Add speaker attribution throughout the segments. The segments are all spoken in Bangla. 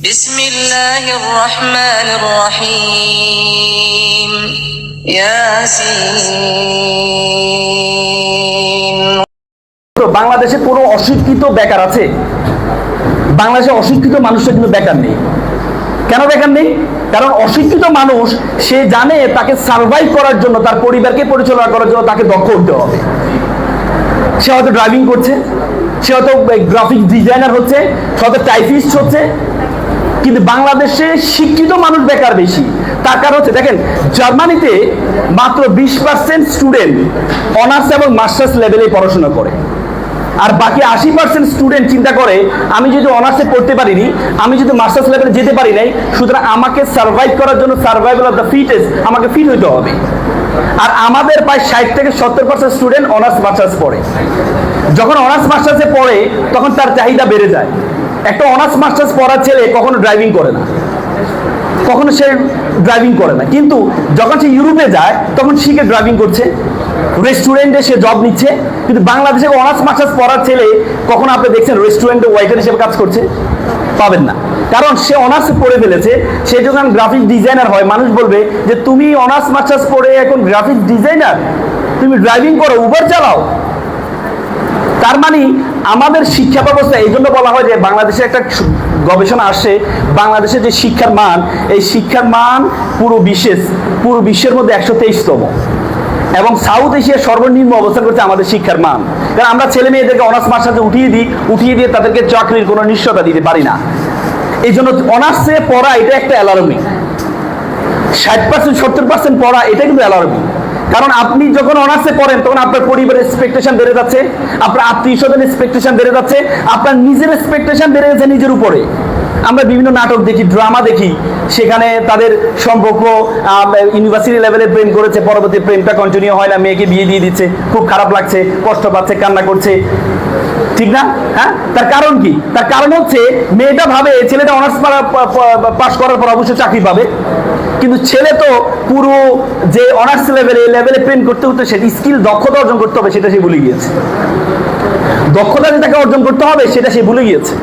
Speaker 1: بسم الله الرحمن الرحيم ياسين
Speaker 2: তো বাংলাদেশে কোনো অশিক্ষিত বেকার আছে বাংলাদেশে অশিক্ষিত মানুষের কিন্তু বেকার নেই কেন বেকার নেই কারণ অশিক্ষিত মানুষ সে জানে তাকে সার্ভাইভ করার জন্য তার পরিবারকে পরিচালনা করার জন্য তাকে দক্ষ হতে হবে সে হয়তো ড্রাইভিং করছে সে হয়তো গ্রাফিক ডিজাইনার হচ্ছে, সে হয়তো টাইপিস্ট হচ্ছে, কিন্তু বাংলাদেশে শিক্ষিত মানুষ বেকার বেশি। তার কারণ হচ্ছে, দেখেন, জার্মানিতে মাত্র বিশ পার্সেন্ট স্টুডেন্ট অনার্স এবং মাস্টার্স লেভেলে পড়াশোনা করে। আর বাকি আশি পার্সেন্ট স্টুডেন্ট চিন্তা করে, আমি যদি অনার্সে পড়তে পারিনি, আমি যদি মাস্টার্স লেভেলে যেতে পারি নাই, সুতরাং আমাকে সার্ভাইভ করার জন্য সার্ভাইভাল অফ দ্য ফিটেস্ট আমাকে ফিট হইতে হবে। আর আমাদের প্রায় ষাট থেকে সত্তর পার্সেন্ট স্টুডেন্ট অনার্স মাস্টার্স পড়ে। যখন অনার্স মাস্টার্সে পড়ে, তখন তার চাহিদা বেড়ে যায়। একটা অনার্স মাস্টার্স পড়ার ছেলে কখনো ড্রাইভিং করে না। কখনো সে ড্রাইভিং করে না। কিন্তু যখন সে ইউরোপে যায়, তখন শিখে ড্রাইভিং করছে। রেস্টুরেন্টে সে জব নিচ্ছে। কিন্তু বাংলাদেশে অনার্স মাস্টার্স পড়ার ছেলে কখনো আপনি দেখছেন রেস্টুরেন্টে ওয়াইটার হিসেবে কাজ করছে? পাবেন না। কারণ সে অনার্স পড়ে ফেলেছে, সে যখন গ্রাফিক ডিজাইনার হয়, মানুষ বলবে যে, তুমি অনার্স মাস্টার্স পড়ে এখন গ্রাফিক ডিজাইনার তুমি ড্রাইভিং করো উবার চালাও? তার মানে আমাদের শিক্ষা ব্যবস্থা, এই জন্য বলা হয় যে, বাংলাদেশে একটা গবেষণা আসছে বাংলাদেশের যে শিক্ষার মান, এই শিক্ষার মান পুরো বিশ্বের পুরো বিশ্বের মধ্যে একশো তেইশতম। এবং সাউথ এশিয়ার সর্বনিম্ন অবস্থান করছে আমাদের শিক্ষার মান। কারণ আমরা ছেলে মেয়েদেরকে অনার্স মাস্টার্সে উঠিয়ে দিই, উঠিয়ে দিয়ে তাদেরকে চাকরির কোনো নিশ্চয়তা দিতে পারি না। এই জন্য অনার্সে পড়া এটা একটা অ্যালার্মিং ষাট পার্সেন্ট সত্তর পার্সেন্ট পড়া এটা কিন্তু অ্যালার্মিং কারণ আপনি যখন অনার্সে পড়েন, তখন আপনার পরিবারের এক্সপেকটেশন বেড়ে যাচ্ছে, আপনার আত্মীয় স্বজনের এক্সপেকটেশন বেড়ে যাচ্ছে, আপনার নিজের এক্সপেকটেশন বেড়ে যাচ্ছে নিজের উপরে। আমরা বিভিন্ন নাটক দেখি ড্রামা দেখি, সেখানে তাদের সম্পর্ক ইউনিভার্সিটি লেভেলে প্রেম করেছে, পরবর্তী প্রেমটা কন্টিনিউ হয় না, মেয়েকে বিয়ে দিয়ে দিচ্ছে, খুব খারাপ লাগছে, কষ্ট পাচ্ছে, কান্না করছে। ঠিক না? হ্যাঁ? তার কারণ কি? তার কারণ হচ্ছে, মেয়েটা ভাবে ছেলেটা অনার্স পাস করার পর অবশ্যই চাকরি পাবে। কিন্তু ছেলে তো পুরো যে অনার্স লেভেলে লেভেলে প্রেম করতে করতে সেটা স্কিল দক্ষতা অর্জন করতে হবে, সেটা সে ভুলে গিয়েছে। দক্ষতা যে তাকে অর্জন করতে হবে, সেটা সে ভুলে গিয়েছে।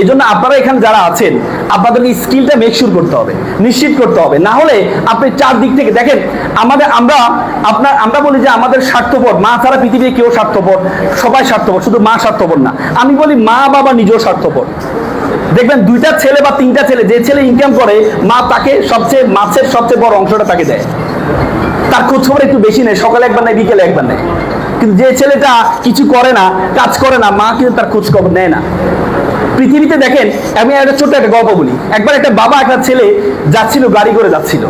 Speaker 2: এই জন্য আপনারা এখানে যারা আছেন, আপনাদেরকে স্কিলটা মেকশিওর করতে হবে, নিশ্চিত করতে হবে। না হলে আপনি চার দিক থেকে দেখেন, আমাদের, আমরা, আপনার, আমরা বলি যে আমাদের স্বার্থপর, মা ছাড়া পৃথিবীতে কেউ স্বার্থপর, সবাই স্বার্থপর, শুধু মা স্বার্থপর না। আমি বলি মা বাবা নিজেও স্বার্থপর। দেখবেন দুইটা ছেলে বা তিনটা ছেলে, যে ছেলে ইনকাম করে, মা তাকে সবচেয়ে মাছের সবচেয়ে বড় অংশটা তাকে দেয়। তার খোঁজ খবর একটু বেশি নেই সকালে একবার নেয়, বিকেলে একবার নেয়। কিন্তু যে ছেলেটা কিছু করে না, কাজ করে না, মা কিন্তু তার খোঁজ খবর নেয় না। পৃথিবীতে দেখেন, আমি একটা ছোট্ট একটা গল্প বলি। একবার একটা বাবা, একটা ছেলে যাচ্ছিল, গাড়ি করে যাচ্ছিল।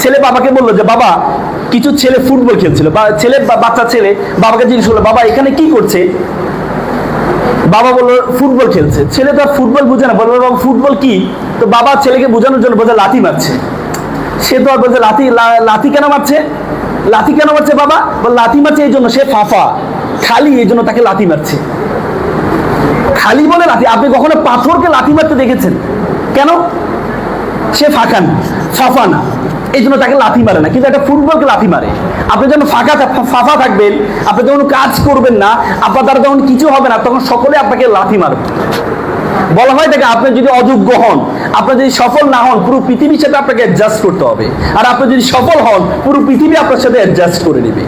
Speaker 2: ছেলে বাবাকে বলল যে, বাবা, কিছু ছেলে ফুটবল খেলছিল। বা ছেলে বাচ্চা ছেলে বাবাকে জিজ্ঞেস করল, বাবা, এখানে কি করছে? বাবা বলল, ফুটবল খেলছে। ছেলে তো ফুটবল বুঝে না, বলল, বাবা, ফুটবল কি? তো বাবা ছেলেকে বোঝানোর জন্য বোঝা লাথি মারছে। সে তো আর বলছে, লাথি লাথি কেন মারছে? লাথি কেন মারছে বাবা? লাথি মারছে এই জন্য সে ফাফা। খালি এই জন্য তাকে লাথি মারছে। খালি বলে লাথি। আপনি কখনো পাথরকে লাথি মারতে দেখেছেন? কেন? সে ফাঁকা না, ফাফা না। এই জন্য তাকে লাথি মারে না। কিন্তু একটা ফুটবলকে লাথি মারে। আপনি যখন ফাঁকা ফাফা থাকবেন, আপনি যখন কাজ করবেন না, আপনার দ্বারা যখন কিছু হবে না, তখন সকলে আপনাকে লাথি মারবে। বলা হয় দেখে আপনি যদি অযোগ্য হন, আপনি যদি সফল না হন, পুরো পৃথিবীর সাথে আপনাকে অ্যাডজাস্ট করতে হবে। আর আপনি যদি সফল হন, পুরো পৃথিবী আপনার সাথে অ্যাডজাস্ট করে নেবে।